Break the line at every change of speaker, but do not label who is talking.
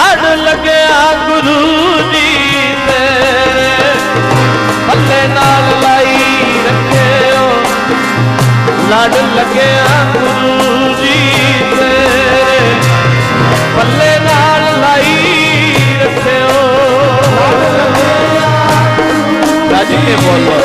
ਲੜ ਲੱਗਿਆ ਗੁਰੂ ਜੀ ਤੇ। ਪੱਲੇ ਨਾਲ ਲਾਈ ਰੱਖਿਓ। ਲੜ ਲੱਗਿਆ ਗੁਰੂ ਜੀ ਤੇ। ਪੱਲੇ ਨਾਲ ਲਾਈ ਰੱਖਿਓ। ਗੱਜ ਕੇ ਬੋਲੋ।